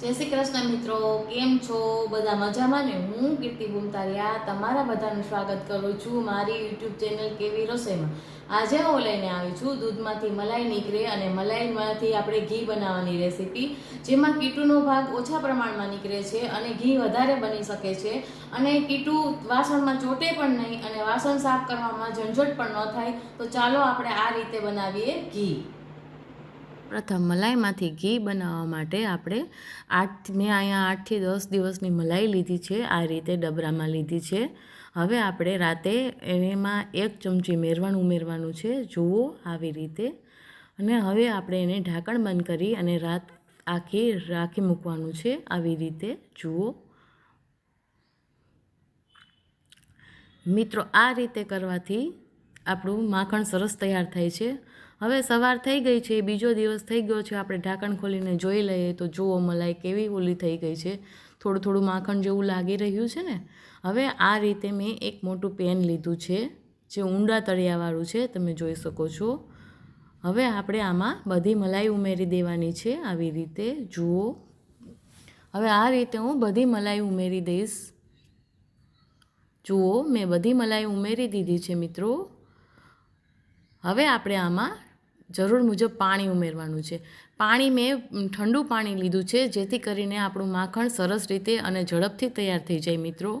જય શ્રી કૃષ્ણ મિત્રો, કેમ છો? બધા મજામાં ને? હું કીર્તિ બુમતારિયા તમારા બધાનું સ્વાગત કરું છું મારી યુટ્યુબ ચેનલ કેવી રસોઈમાં. આજે હું લઈને આવી છું દૂધમાંથી મલાઈ નીકળે અને મલાઈમાંથી આપણે ઘી બનાવવાની રેસીપી, જેમાં કીટુનો ભાગ ઓછા પ્રમાણમાં નીકળે છે અને ઘી વધારે બની શકે છે. અને કીટુ વાસણમાં ચોટે પણ નહીં અને વાસણ સાફ કરવામાં ઝંઝટ પણ ન થાય, તો ચાલો આપણે આ રીતે બનાવીએ ઘી. પ્રથમ મલાઈમાંથી ઘી બનાવવા માટે આપણે આઠ, મેં અહીંયા આઠથી દસ દિવસની મલાઈ લીધી છે, આ રીતે ડબરામાં લીધી છે. હવે આપણે રાતે એમાં એક ચમચી મેરવાનું ઉમેરવાનું છે, જુઓ આવી રીતે. અને હવે આપણે એને ઢાંકણ બંધ કરી અને રાત આખી, રાખી મૂકવાનું છે, આવી રીતે, જુઓ. મિત્રો, આ રીતે કરવાથી આપણું માખણ સરસ તૈયાર થાય છે. હવે સવાર થઈ ગઈ છે, બીજો દિવસ થઈ ગયો છે, આપણે ઢાંકણ ખોલીને જોઈ લઈએ તો જુઓ મલાઈ કેવી ઓલી થઈ ગઈ છે. થોડું થોડું માખણ જેવું લાગી રહ્યું છે ને? હવે આ રીતે મેં એક મોટું પેન લીધું છે, જે ઊંડા તળિયાવાળું છે, તમે જોઈ શકો છો. હવે આપણે આમાં બધી મલાઈ ઉમેરી દેવાની છે આવી રીતે, જુઓ. હવે આ રીતે હું બધી મલાઈ ઉમેરી દઈશ. જુઓ, મેં બધી મલાઈ ઉમેરી દીધી છે મિત્રો. હવે આપણે આમાં જરૂર મુજબ પાણી ઉમેરવાનું છે. પાણી મેં ઠંડુ પાણી લીધું છે, જેથી કરીને આપણું માખણ સરસ રીતે અને ઝડપથી તૈયાર થઈ જાય મિત્રો.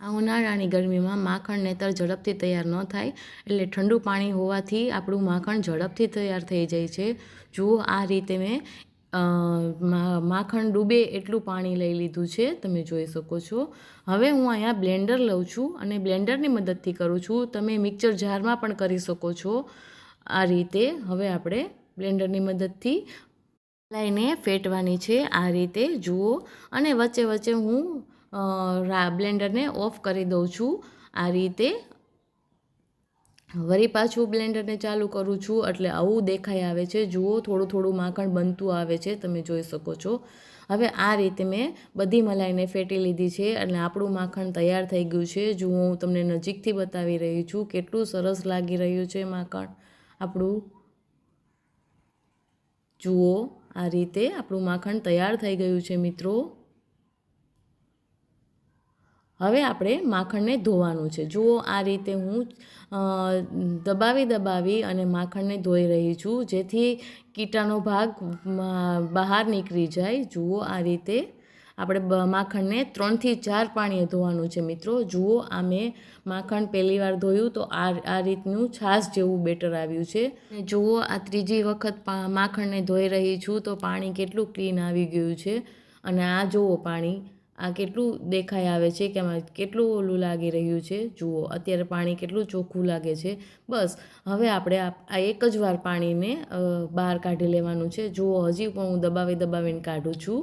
આ ઉનાળાની ગરમીમાં માખણ નેતર ઝડપથી તૈયાર ન થાય, એટલે ઠંડુ પાણી હોવાથી આપણું માખણ ઝડપથી તૈયાર થઈ જાય છે. જુઓ, આ રીતે મેં, માખણ ડૂબે એટલું પાણી લઈ લીધું છે, તમે જોઈ શકો છો. હવે હું અહીંયા બ્લેન્ડર લઉં છું અને બ્લેન્ડરની મદદથી કરું છું. તમે મિક્સર જારમાં પણ કરી શકો છો. આ રીતે હવે આપણે બ્લેન્ડરની મદદથી લાઈને ફેટવાની છે આ રીતે, જુઓ. અને વચ્ચે વચ્ચે હું બ્લેન્ડરને ઓફ કરી દઉં છું. આ રીતે વળી પાછું બ્લેન્ડરને ચાલુ કરું છું, એટલે આવું દેખાઈ આવે છે. જુઓ, થોડું થોડું માખણ બનતું આવે છે, તમે જોઈ શકો છો. હવે આ રીતે મેં બધી મલાઈને ફેટી લીધી છે અને આપણું માખણ તૈયાર થઈ ગયું છે. જુઓ, હું તમને નજીકથી બતાવી રહી છું, કેટલું સરસ લાગી રહ્યું છે માખણ. આપણું જુઓ આ રીતે આપણું માખણ તૈયાર થઈ ગયું છે મિત્રો. હવે આપણે માખણને ધોવાનું છે. જુઓ આ રીતે હું દબાવી દબાવી અને માખણને ધોઈ રહી છું, જેથી કીટાનો ભાગ બહાર નીકળી જાય. જુઓ આ રીતે આપણે માખણને ત્રણથી ચાર પાણીએ ધોવાનું છે મિત્રો. જુઓ, આ મેં માખણ પહેલી વાર ધોયું તો આ આ રીતનું છાશ જેવું બેટર આવ્યું છે. જુઓ, આ ત્રીજી વખત માખણને ધોઈ રહી છું તો પાણી કેટલું ક્લીન આવી ગયું છે. અને આ જુઓ પાણી, આ કેટલું દેખાઈ આવે છે કે આમાં કેટલું ઓલું લાગી રહ્યું છે. જુઓ, અત્યારે પાણી કેટલું ચોખ્ખું લાગે છે. બસ, હવે આપણે આ એક જ વાર પાણીને બહાર કાઢી લેવાનું છે. જુઓ, હજી પણ હું દબાવી દબાવીને કાઢું છું.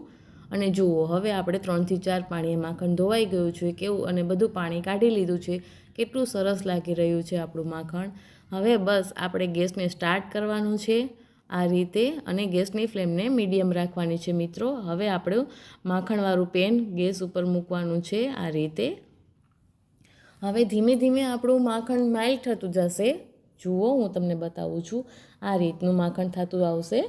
અને જુઓ, હવે આપણે ત્રણથી ચાર પાણીએ માખણ ધોવાઈ ગયું છે, કેવું અને બધું પાણી કાઢી લીધું છે, કેટલું સરસ લાગી રહ્યું છે આપણું માખણ. હવે બસ આપણે ગેસને સ્ટાર્ટ કરવાનું છે આ રીતે અને ગેસની ફ્લેમને મીડિયમ રાખવાની છે મિત્રો. હવે આપણું માખણવાળું પેન ગેસ ઉપર મૂકવાનું છે આ રીતે. હવે ધીમે ધીમે આપણું માખણ માઇલ્ડ થતું જશે. જુઓ, હું તમને બતાવું છું આ રીતનું માખણ થતું આવશે.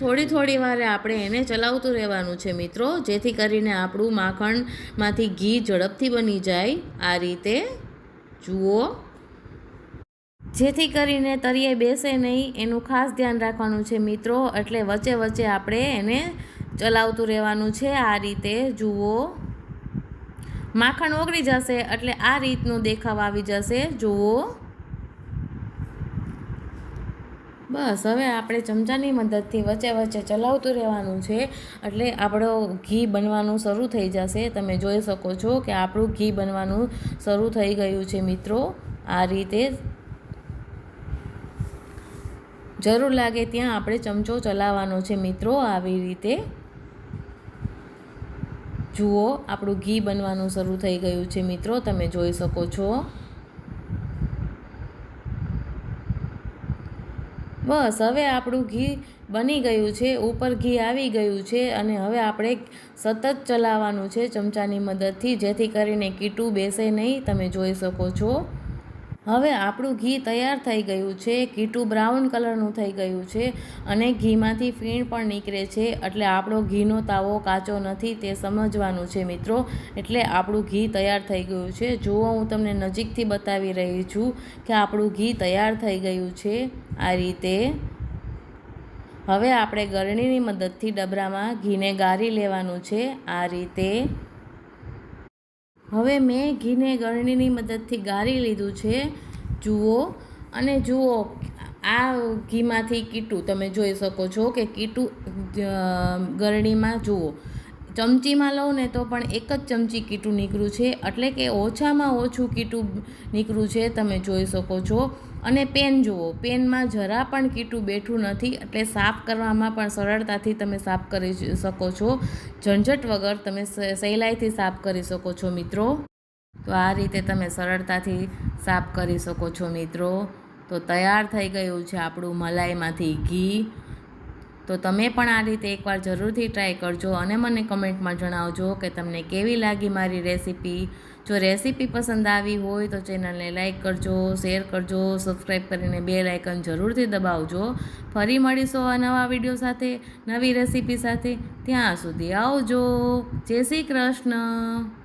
થોડી થોડી વારે આપણે એને ચલાવતું રહેવાનું છે મિત્રો, જેથી કરીને આપણું માખણમાંથી ઘી ઝડપથી બની જાય. આ રીતે જુઓ. જેથી કરીને તરીએ બેસે નહીં, એનું ખાસ ધ્યાન રાખવાનું છે મિત્રો, એટલે વચ્ચે વચ્ચે આપણે એને ચલાવતું રહેવાનું છે. આ રીતે જુઓ. માખણ ઓગળી જશે, એટલે આ રીતનું દેખાવ આવી જશે. જુઓ. બસ, હવે આપણે ચમચાની મદદથી વચ્ચે વચ્ચે ચલાવતું રહેવાનું છે. એટલે આપણો ઘી બનવાનું શરૂ થઈ જશે. તમે જોઈ શકો છો કે આપણું ઘી બનવાનું શરૂ થઈ ગયું છે મિત્રો. આ રીતે જરૂર લાગે ત્યાં આપણે ચમચો ચલાવવાનો છે મિત્રો. આવી રીતે જુઓ, આપણું ઘી બનવાનું શરૂ થઈ ગયું છે મિત્રો. તમે જોઈ શકો છો. બસ, હવે આપણું ઘી બની ગયું છે, ઉપર ઘી આવી ગયું છે અને હવે આપણે સતત ચલાવવાનું છે ચમચાની મદદથી, જેથી કરીને કીટું બેસે નહીં, તમે જોઈ શકો છો. હવે આપણું ઘી તૈયાર થઈ ગયું છે કીટું બ્રાઉન કલરનું થઈ ગયું છે અને ઘીમાંથી ફીણ પણ નીકળે છે, એટલે આપણો ઘીનો તાવો કાચો નથી તે સમજવાનું છે મિત્રો. એટલે આપણું ઘી તૈયાર થઈ ગયું છે. જુઓ, હું તમને નજીકથી બતાવી રહી છું કે આપણું ઘી તૈયાર થઈ ગયું છે આ રીતે. હવે આપણે ગરણીની મદદથી ડબરામાં ઘીને ગાળી લેવાનું છે આ રીતે. હવે મેં ઘીને ગળણીની મદદથી ગાળી લીધું છે. જુઓ. અને જુઓ, આ ઘીમાંથી કીટું તમે જોઈ શકો છો કે કીટું ગરણીમાં જુઓ. ચમચીમાં લઉં ને તો પણ એક જ ચમચી કીટું નીકળ્યું છે. એટલે કે ઓછામાં ઓછું કીટું નીકળ્યું છે, તમે જોઈ શકો છો. અને પેન જુઓ, પેનમાં જરા પણ કીટું બેઠું નથી. એટલે સાફ કરવામાં પણ સરળતાથી તમે સાફ કરી શકો છો. ઝંઝટ વગર તમે સહેલાઈથી સાફ કરી શકો છો મિત્રો. તો આ રીતે તમે સરળતાથી સાફ કરી શકો છો મિત્રો. તો તૈયાર થઈ ગયું છે આપણું મલાઈમાંથી ઘી. તો તમે પણ આ રીતે એકવાર જરૂરથી ટ્રાય કરજો અને મને કમેન્ટમાં જણાવજો કે તમને કેવી લાગી મારી રેસીપી જો રેસીપી પસંદ આવી હોય તો ચેનલને લાઇક કરજો શેર કરજો સબસ્ક્રાઈબ કરીને બે લાઇકન જરૂરથી દબાવજો. ફરી મળીશું આ નવા વીડિયો સાથે, નવી રેસીપી સાથે. ત્યાં સુધી આવજો. જય શ્રી કૃષ્ણ.